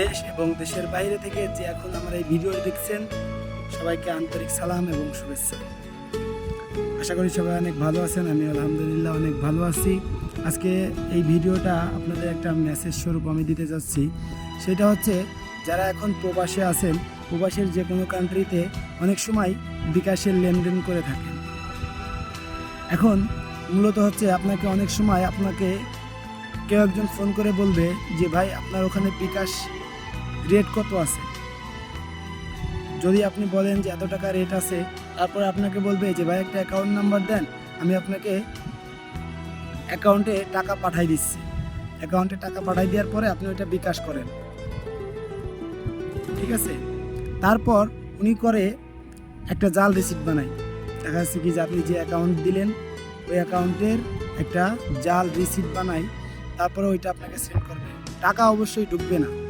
দেশ এবং দেশের বাইরে থেকে যে এখন আমার এই ভিডিও দেখছেন, সবাইকে আন্তরিক সালাম এবং শুভেচ্ছা। আশা করি সবাই অনেক ভালো আছেন, আমি আলহামদুলিল্লাহ অনেক ভালো আছি। আজকে এই ভিডিওটা আপনাদের একটা মেসেজ স্বরূপ আমি দিতে যাচ্ছি। সেটা হচ্ছে, যারা এখন প্রবাসে আছেন, প্রবাসের যে কোনো কান্ট্রিতে অনেক সময় বিকাশের লেনদেন করে থাকেন। এখন মূলত হচ্ছে আপনাকে অনেক সময় আপনাকে কেউ একজন ফোন করে বলবে যে, ভাই, আপনার ওখানে বিকাশ রেট কত আছে? যদি আপনি বলেন যে এত টাকা রেট আছে, তারপর আপনাকে বলবে যে, ভাই, একটা অ্যাকাউন্ট নাম্বার দেন, আমি আপনাকে অ্যাকাউন্টে টাকা পাঠাই দিচ্ছি। অ্যাকাউন্টে টাকা পাঠাই দেওয়ার পরে আপনি ওইটা বিকাশ করেন। ঠিক আছে? তারপর উনি করে একটা জাল রিসিপ্ট বানায়। দেখা যাচ্ছে কি যে, আপনি যে অ্যাকাউন্ট দিলেন, ওই অ্যাকাউন্টের একটা জাল রিসিপ্ট বানাই তারপরে ওইটা আপনাকে সেন্ড করবে। টাকা অবশ্যই ঢুকবে না।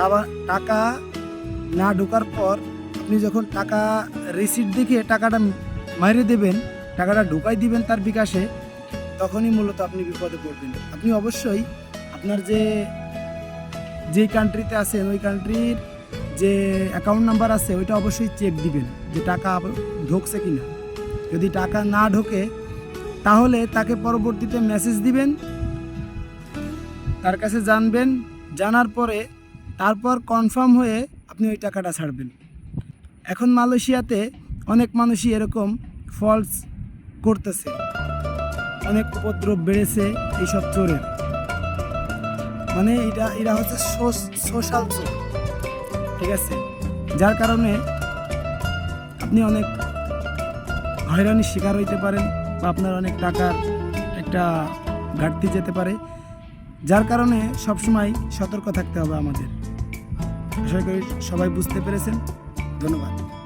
টাকা- টাকা না ঢোকার পর আপনি যখন টাকা রিসিট দেখে টাকাটা মাইরে দেবেন, টাকাটা ঢুকাই দিবেন তার বিকাশে, তখনই মূলত আপনি বিপদে পড়বেন। আপনি অবশ্যই আপনার যে যেই কান্ট্রিতে আছেন, ওই কান্ট্রির যে অ্যাকাউন্ট নাম্বার আছে, ওইটা অবশ্যই চেক দিবেন যে টাকা ঢুকছে কি না যদি টাকা না ঢোকে, তাহলে তাকে পরবর্তীতে মেসেজ দিবেন, তার কাছে জানবেন, জানার পরে তারপর কনফার্ম হয়ে আপনি ওই টাকাটা ছাড়বেন। এখন মালয়েশিয়াতে অনেক মানুষই এরকম ফলস করতেছে। অনেক উপদ্রব বেড়েছে এইসব চোরের মানে এটা, এরা হচ্ছে সোশ্যাল চোর। ঠিক আছে? যার কারণে আপনি অনেক হয়রানির শিকার হইতে পারেন বা আপনার অনেক টাকার একটা ঘাটতি যেতে পারে। যার কারণে সবসময় সতর্ক থাকতে হবে আমাদের। আশা করি সবাই বুঝতে পেরেছেন। ধন্যবাদ।